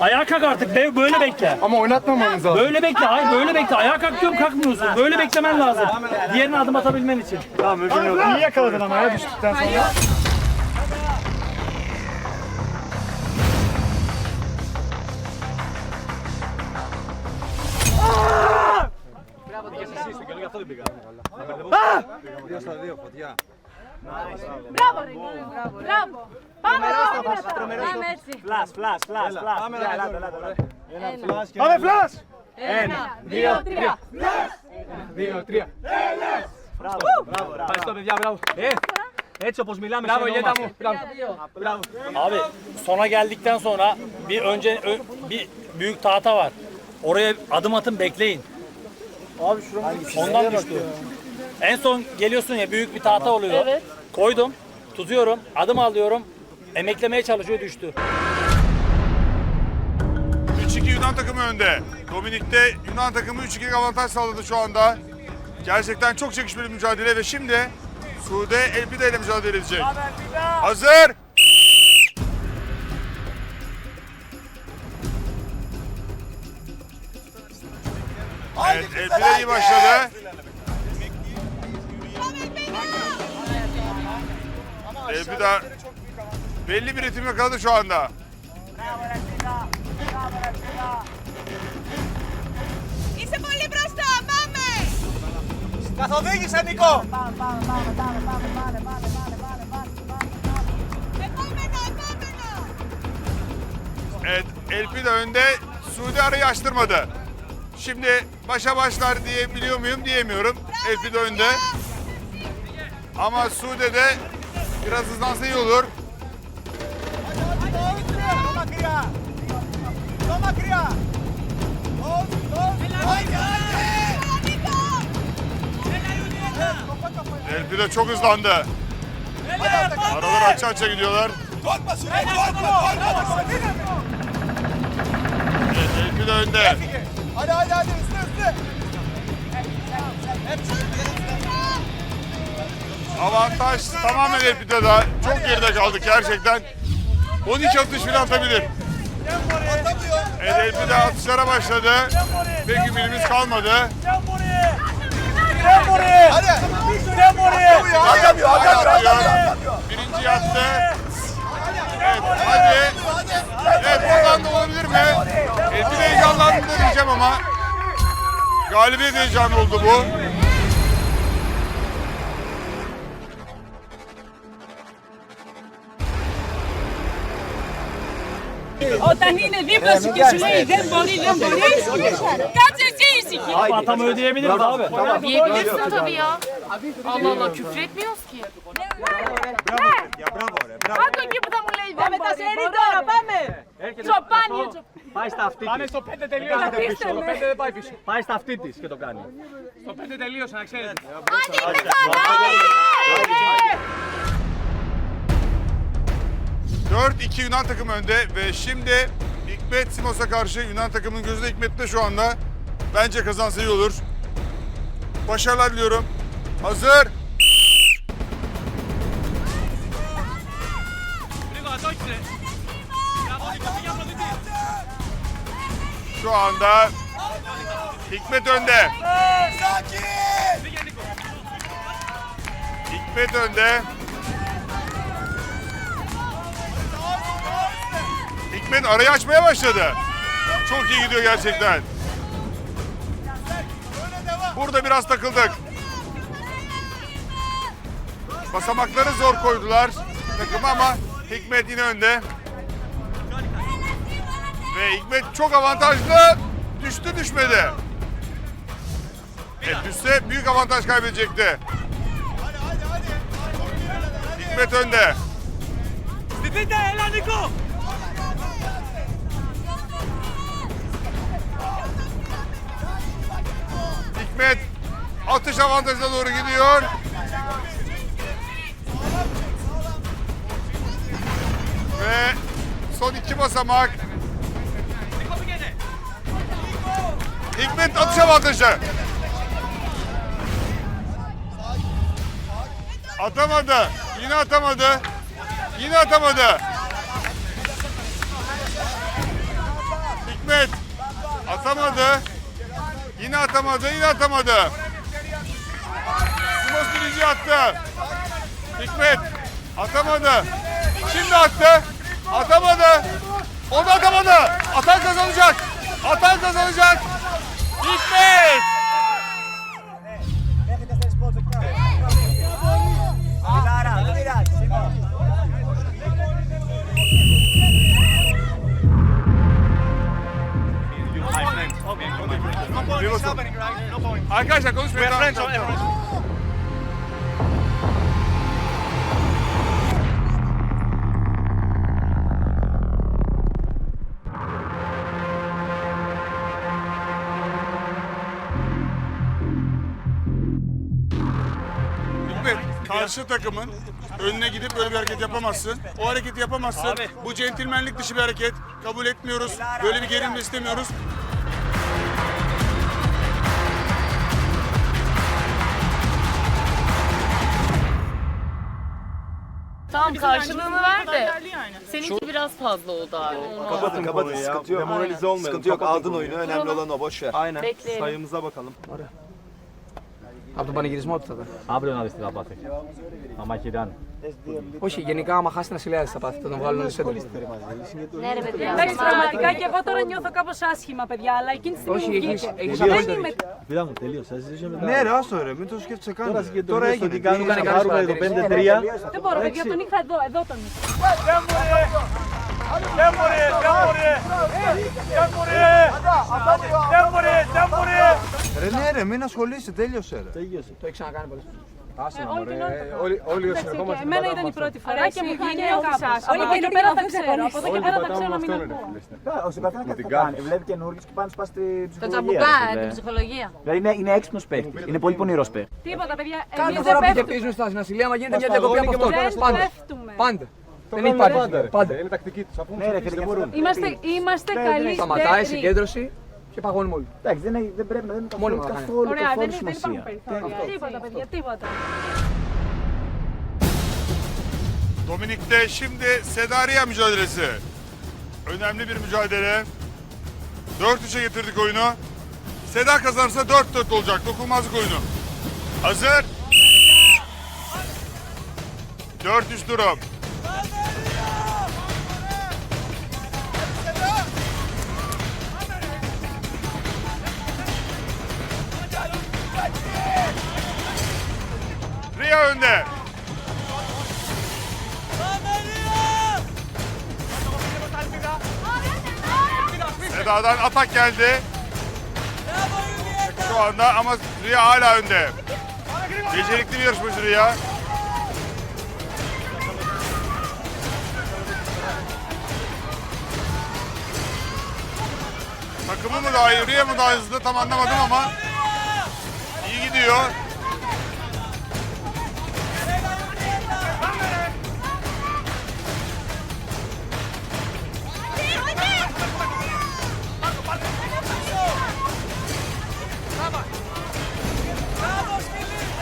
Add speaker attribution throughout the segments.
Speaker 1: Ayağa kalk artık dev böyle bekle.
Speaker 2: Ama oynatmamanız lazım.
Speaker 1: Böyle bekle. Hayır böyle bekle. Ayağa kalk diyorum kalkmıyorsun. Böyle beklemen lazım. Diğerine adım atabilmen için.
Speaker 2: Tamam mümkün yok. İyi yakaladın ama ya düştükten sonra.
Speaker 3: Bravo, Bravo. Bravo. Vamos, vamos. Ah, merci.
Speaker 1: Flash, flash, flash, flash.
Speaker 2: Hadi flash!
Speaker 3: Ένα, δύο, τρία.
Speaker 2: Δύο, τρία.
Speaker 1: Ευχαριστώ παιδιά, μπράβο. Ε, έτσι όπως μιλάμε
Speaker 2: Bravo
Speaker 1: σε
Speaker 2: Yeda
Speaker 1: εννοούμαστε.
Speaker 2: mu? Bravo.
Speaker 1: Abi sona geldikten sonra bir önce ö- bir büyük tahta var. Oraya adım atın bekleyin. Abi şurada Ondan düştü. En son geliyorsun ya büyük bir tahta oluyor.
Speaker 3: Evet.
Speaker 1: Koydum, tutuyorum, adım alıyorum. Emeklemeye çalışıyor düştü.
Speaker 4: 3-2 Yunan takımı önde. Dominik'te Yunan takımı 3-2'lik avantaj sağladı şu anda. Gerçekten çok çekişmeli mücadele ve şimdi Sude Elbide ile mücadele edecek. Hazır. Evet, Elbide iyi başladı. Elbide belli bir ritim yakaladı şu anda.
Speaker 5: Είσαι πολύ μπροστά, πάμε!
Speaker 2: Καθοδήγησε Νικό!
Speaker 5: Επόμενο, επόμενο!
Speaker 4: Evet, Elpi de önde. Suudi arayı açtırmadı. Şimdi başa başlar diye biliyor muyum diyemiyorum. Elpi de önde. Ama Suudi de biraz hızlansa iyi olur. Elpi de çok hızlandı. Aralar aça aça gidiyorlar. Evet, Elpi de önde.
Speaker 2: Hadi hadi hadi üstüne üstüne.
Speaker 4: Avantaj tamamen Elpi'de daha. Çok geride kaldık gerçekten. 12 atış bile atabilir. Evet Elpi de atışlara başladı. Pek ümidimiz kalmadı.
Speaker 2: Hadi. Atamıyor
Speaker 4: Hala
Speaker 2: atamıyor
Speaker 4: atıyor. Birinci yattı. Evet hadi. Evet buradan da olabilir mi? Elpi de heyecanlandı diyeceğim ama. Galibiyet heyecanı oldu bu.
Speaker 3: Όταν είναι δίπλα σου και σου λέει δεν μπορεί, δεν μπορεί, κάτσε εσύ ήσυχη.
Speaker 1: Atam ödeyebiliriz abi.
Speaker 6: Diyebilirsin tabii ya. Allah Allah küfür etmiyoruz ki.
Speaker 3: Άκου εκεί που θα μου λέει δεν μπορεί. τώρα, πάμε. Τσοπάνι, τσοπάνι.
Speaker 1: Πάει στα αυτή
Speaker 2: Πάνε στο 5 τελείωσε.
Speaker 3: Κρατήστε
Speaker 2: Στο
Speaker 3: με.
Speaker 2: 5 δεν πάει πίσω.
Speaker 1: Πάει στα αυτή της και το κάνει.
Speaker 2: Στο 5 τελείωσε να ξέρετε.
Speaker 4: Dört 2 Yunan takımı önde ve şimdi Hikmet Simos'a karşı Yunan takımının gözünde Hikmet'te şu anda. Bence kazansa iyi olur. Başarılar diliyorum. Hazır. Şu anda Hikmet önde. Hikmet önde. Hikmet arayı açmaya başladı. Çok iyi gidiyor gerçekten. Burada biraz takıldık. Basamakları zor koydular takımı ama Hikmet yine önde. Ve Hikmet çok avantajlı. Düştü düşmedi. Evet, düşse büyük avantaj kaybedecekti. Hikmet önde. Hikmet atış avantajına doğru gidiyor. Ve son iki basamak. Hikmet atış avantajı. Atamadı. Yine atamadı. Yine atamadı. Atamadı. Yine atamadı, yine atamadı. Simos birinci attı. Hikmet atamadı. Şimdi attı. Atamadı. O da atamadı. Atan kazanacak. Atan kazanacak. Hikmet. Arkadaşlar konuşmayın. Tamam, tamam. Hikmet, karşı takımın önüne gidip böyle bir hareket yapamazsın. O hareketi yapamazsın. Bu centilmenlik dışı bir hareket. Kabul etmiyoruz. Böyle bir gerilme istemiyoruz.
Speaker 6: Tamam karşılığını ver de. Seninki biraz fazla oldu abi. Olmaz.
Speaker 7: Kapatın kapatın sıkıntı yok. Demoralize olmayalım. Sıkıntı yok aldın oyunu önemli olan o boş ver. Aynen.
Speaker 6: Bekleyelim.
Speaker 7: Sayımıza bakalım.
Speaker 8: Από τον πανηγυρισμό του θα δω.
Speaker 1: Αύριο να δεις τι θα πάθει. Να μαχηράνε.
Speaker 8: Όχι, γενικά άμα χάσει την Ασυλιάδη θα πάθει, θα τον βγάλουν όλοι σέντρο.
Speaker 6: Ναι ρε παιδιά.
Speaker 3: Εντάξει, πραγματικά και εγώ τώρα νιώθω κάπως άσχημα, παιδιά, αλλά εκείνη τη στιγμή
Speaker 8: Όχι,
Speaker 3: μου βγήκε.
Speaker 8: έχεις- έχεις
Speaker 3: Δεν
Speaker 8: απόλυτο
Speaker 3: είμαι.
Speaker 7: Ναι, ρε, άστο ρε, μην το σκέφτεσαι καν. Τώρα έγινε. Τι
Speaker 8: Του έκανε κανείς παρατήρηση.
Speaker 3: Δεν μπορώ, παιδιά, τον είχα εδώ, εδώ τον είχα.
Speaker 7: Ρε, ναι, ρε, μην ασχολείσαι, τέλειωσε ρε.
Speaker 8: Το έχει ξανακάνει πολλές φορές. Άσε
Speaker 3: Ε,
Speaker 8: να
Speaker 3: όλη την ώρα το-
Speaker 8: Όλοι, όλοι όσοι
Speaker 3: Εντάξει, οκ,
Speaker 8: ερχόμαστε.
Speaker 3: Εμένα ήταν η πρώτη φορά και μου βγήκε κάπως άσχημα.
Speaker 9: Όλοι
Speaker 3: Από εδώ και πέρα θα ξέρω, από εδώ και πέρα θα
Speaker 8: πατάμε
Speaker 3: ξέρω να μην
Speaker 8: αυτό, ρε,
Speaker 3: ακούω.
Speaker 8: φίλε.
Speaker 9: Ο καθένα κάτι θα κάνει. Βλέπει καινούργιους και πάνε σπάσει την
Speaker 6: Το
Speaker 9: ψυχολογία.
Speaker 6: τσαμπουκά,
Speaker 9: ρε,
Speaker 6: την
Speaker 9: φίλε.
Speaker 6: ψυχολογία.
Speaker 9: Δηλαδή είναι, είναι έξυπνος παίχτης. Είναι πολύ πονηρός παίχτης.
Speaker 3: Τίποτα, παιδιά,
Speaker 8: Κάθε
Speaker 3: εμείς
Speaker 8: φορά
Speaker 3: δεν
Speaker 8: που
Speaker 3: πέφτουμε.
Speaker 8: κερδίζουν στα στην Ασυλία, μα γίνεται μια διακοπή από αυτό.
Speaker 3: Δεν
Speaker 8: Πάντα.
Speaker 3: πέφτουμε.
Speaker 8: Πάντα. Δεν υπάρχει. Πάντα.
Speaker 7: Είναι τακτική τους. Αφού
Speaker 9: Ναι, ρε φίλε, δεν μπορούν.
Speaker 3: Είμαστε, είμαστε
Speaker 8: Σταματάει,
Speaker 3: καλύτεροι.
Speaker 8: συγκέντρωση και παγώνουμε όλοι.
Speaker 9: Εντάξει, δεν, έχει- δεν πρέπει να δίνουν
Speaker 8: Μόνιμα
Speaker 9: καθόλου,
Speaker 8: θα κάνει.
Speaker 9: καθόλου,
Speaker 3: Ωραία, δεν,
Speaker 9: καθόλου
Speaker 3: δεν υπάρχουν
Speaker 9: σημασία.
Speaker 3: περιθώρια. Τίποτα, παιδιά, τίποτα.
Speaker 4: Dominik'te şimdi Sedaria mücadelesi. Önemli bir mücadele. 4-3'e getirdik oyunu. Seda kazanırsa 4-4 olacak. Dokunmazlık oyunu. Hazır. 4-3 durum. Ria önde. Seda'dan atak geldi. Şu anda ama Rüya hala önde. Becerikli bir yarışmacı Rüya. Takımı mı daha iyi, Rüya mı daha hızlı tam anlamadım ama iyi gidiyor.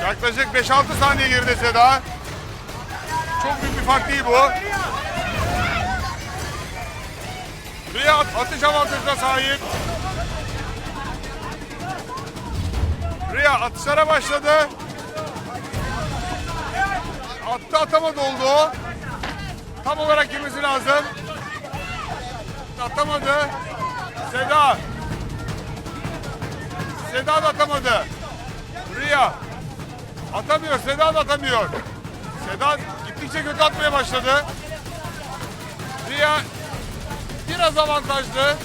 Speaker 4: Yaklaşık 5-6 saniye geride Seda. Çok büyük bir fark değil bu. Rüya at- atış avantajına sahip. Rüya atışlara başladı. Attı atamadı oldu. Tam olarak girmesi lazım. Atamadı. Seda. Seda da atamadı. Rüya. Atamıyor. Seda da atamıyor. Seda gittikçe kötü atmaya başladı. Rüya biraz avantajlı.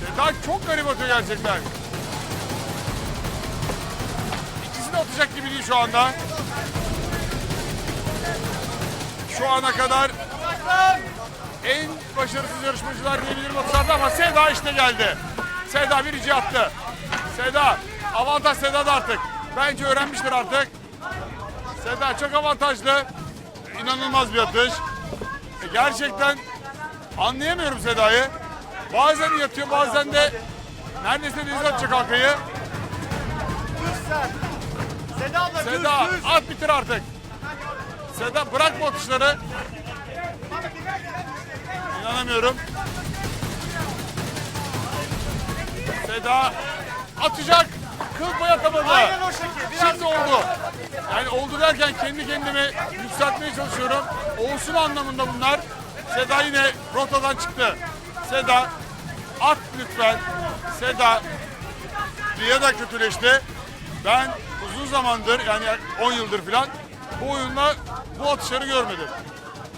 Speaker 4: Seda çok garip atıyor gerçekten. İkisi de atacak gibi değil şu anda. Şu ana kadar en başarısız yarışmacılar diyebilirim atışlarda ama Seda işte geldi. Seda birinci attı. Seda avantaj Seda'da artık. Bence öğrenmiştir artık. Seda çok avantajlı. İnanılmaz bir atış. E, Gerçekten anlayamıyorum Seda'yı. Bazen yatıyor bazen de neredeyse denize atacak halkayı.
Speaker 2: Seda
Speaker 4: at bitir artık. Seda bırak bu atışları. İnanamıyorum. Seda atacak. Kıl pay atamadı.
Speaker 2: Aynen o şekil. Biraz
Speaker 4: Şimdi oldu. Yani oldu derken kendi kendime yükseltmeye çalışıyorum. Olsun anlamında bunlar. Seda yine rotadan çıktı. Seda at lütfen. Seda Ria da kötüleşti. Ben uzun zamandır yani 10 yıldır falan bu oyunda bu atışları görmedim.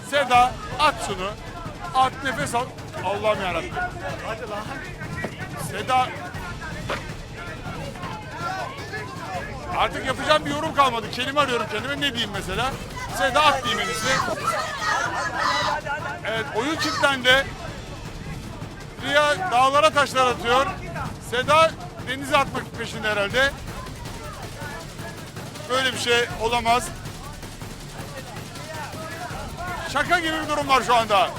Speaker 4: Seda at şunu. At nefes al. Allah'ım yarabbim. Seda Artık yapacağım bir yorum kalmadı. Kelime arıyorum kendime. Ne diyeyim mesela? Seda at diyeyim en. Evet oyun kilitlendi. Ria dağlara taşlar atıyor. Seda denize atmak peşinde herhalde. Böyle bir şey olamaz. Şaka gibi bir durum var şu anda.